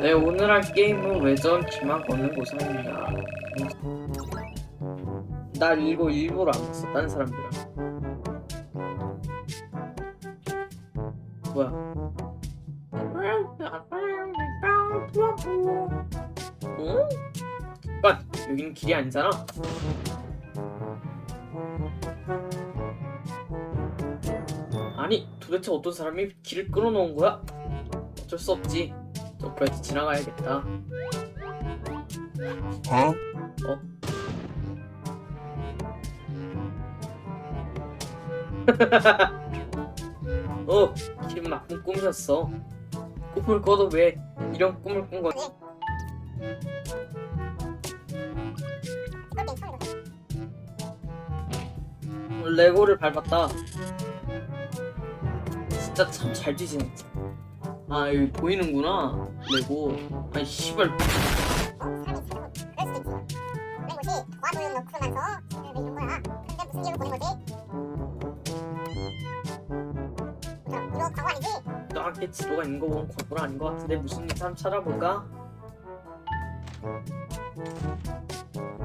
네, 오늘 할 게임은 외전 기만 걷는 고사입니다. 나 이거 일부러 안 했어, 다른 사람들이랑. 뭐야? 응? 잠깐, 여기는 길이 아니잖아. 아니, 도대체 어떤 사람이 길을 끊어놓은 거야? 어쩔 수 없지. 저까지 지나가야겠다. 어? 어, 길은 나쁜 꿈이었어. 꿈을 꿔도 왜 이런 꿈을 꾼 거지? 레고를 밟았다. 진짜 참 잘 뒤지네. 아 여기 보이는구나. 레고. 아니 씨발. 너한테 지도가 있는 거 보면 광고는 아닌 것 같은데 무슨 일 한번 찾아볼까?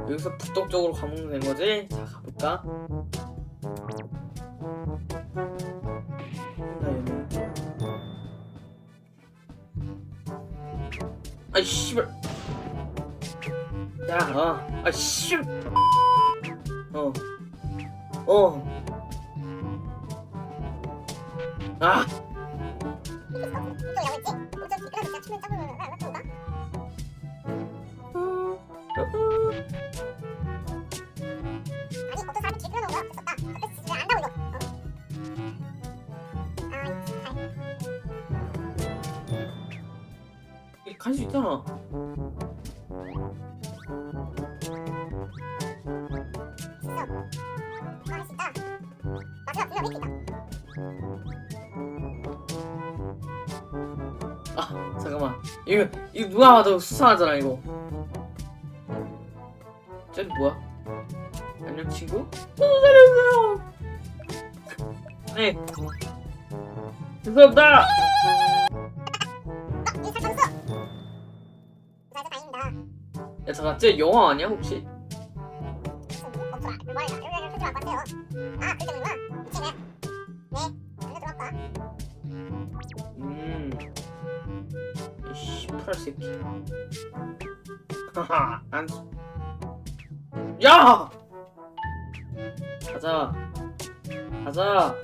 여기서 북동 쪽으로 가면 되는 거지? 자 가볼까? 아이 씨발. 야, 어, 아 씨. 어, 어. 아. 갈 수 있잖아. 아, 잠깐만. 이거 이거 누가 봐도 수상하잖아 이거. 쟤 뭐야? 안녕 친구? 어 살려주세요. 네. 죄송합니다. 나. 미치네. 네, 알려들었다. 음. 하하 난. 야! 가자. 가자.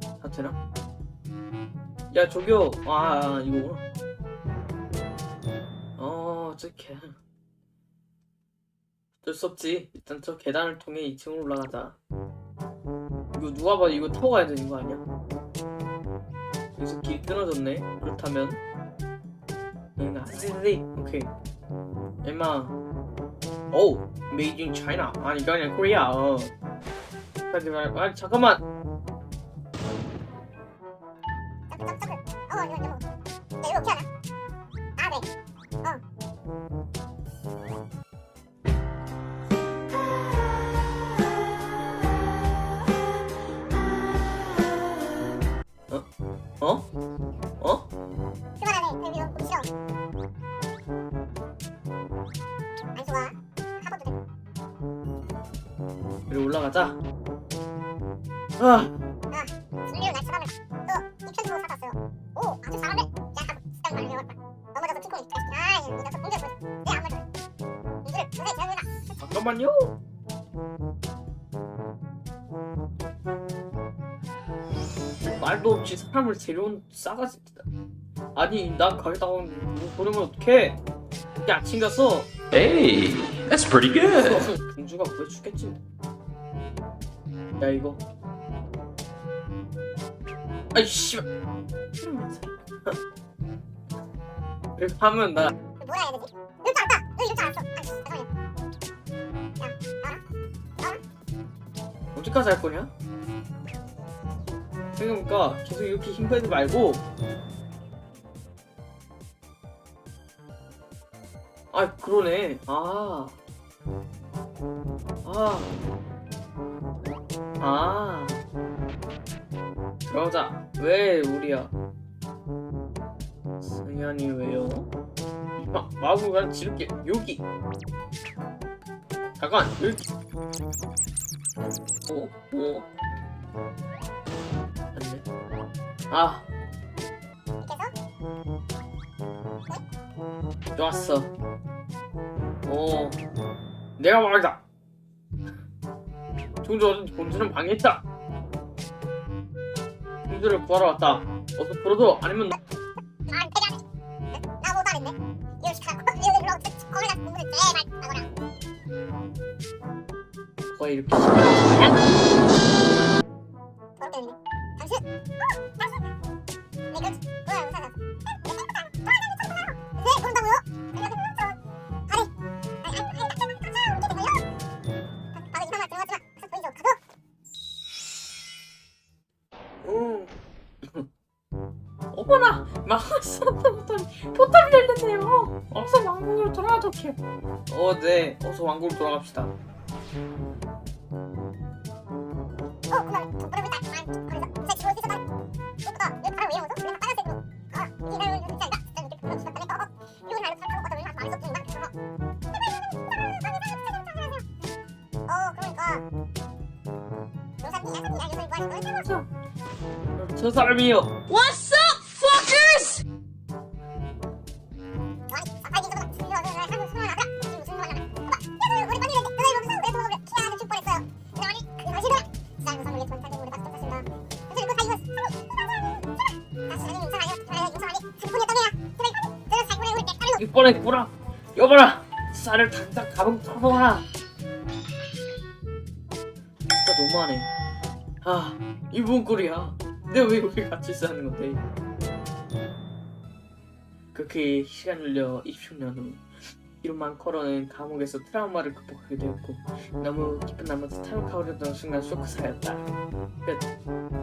다 되나? 야 저기요. 아, 아 이거구나. 어 어떡해. 어쩔 수 없지. 일단 저 계단을 통해 2층으로 올라가자. 이거 누가 봐도 이거 타고 가야 되는 거 아니야? 여기서 길이 끊어졌네. 그렇다면 여기는 아시리 오케이. 엠마. 오, 메이드 인 차이나. 아니 이거 아니라 코리아. 어. 아 잠깐만. 우리 올라가자. 아, 날 또. 오, 아주 잘하네. 야, 식당 말려. 넘어져서. 아, 이. 내 무대 대응이다. 잠깐만요. 말도 없이 사람을 데려온 싸가지. 아니 난 가게다가 보내면 어떡해? 야 챙겼어. Hey, that's pretty good. 공주가 구해주겠지. 야 이거. 아이씨. 이렇게 하면 나 뭐라 해야 되지? 이럴 줄 알았다. 너 이럴 줄 알았어. 아이씨, 잠깐만요. 야, 알아? 언제까지 할 거냐? 생각해보니까 계속 이렇게 힘 빼지 말고 아 그러네 아 아. 아. 들어가자. 왜 우리야? 승현이 왜요? 마 마구가 지름길 여기. 잠깐 여기. 오 오. 안돼. 아 좋았어. 오 내가 말이다. 종조 본주는 방에 있다. 종조를 구하러 왔다. 어서 풀어줘. 아니면 너- 아나 이거 이거 공부를 제발 하거라 거의 이렇게 왕국으로 돌아가도록 해. 어, 네. 어서 왕국으로 돌아갑시다. 어. 그날 덕분에 딱 이 뻔했구나. 여봐라. 쌀을 당장 가방 터놓아라. 진짜 너무하네. 아, 이뭔 꼴이야. 내가 왜 여기 같이 사는 건데? 그렇게 시간 흘려 20년 후 이런 많커러는 감옥에서 트라우마를 극복하게 되었고 너무 깊은 나무에서 탈옥하려던 순간 쇼크사였다. 끝.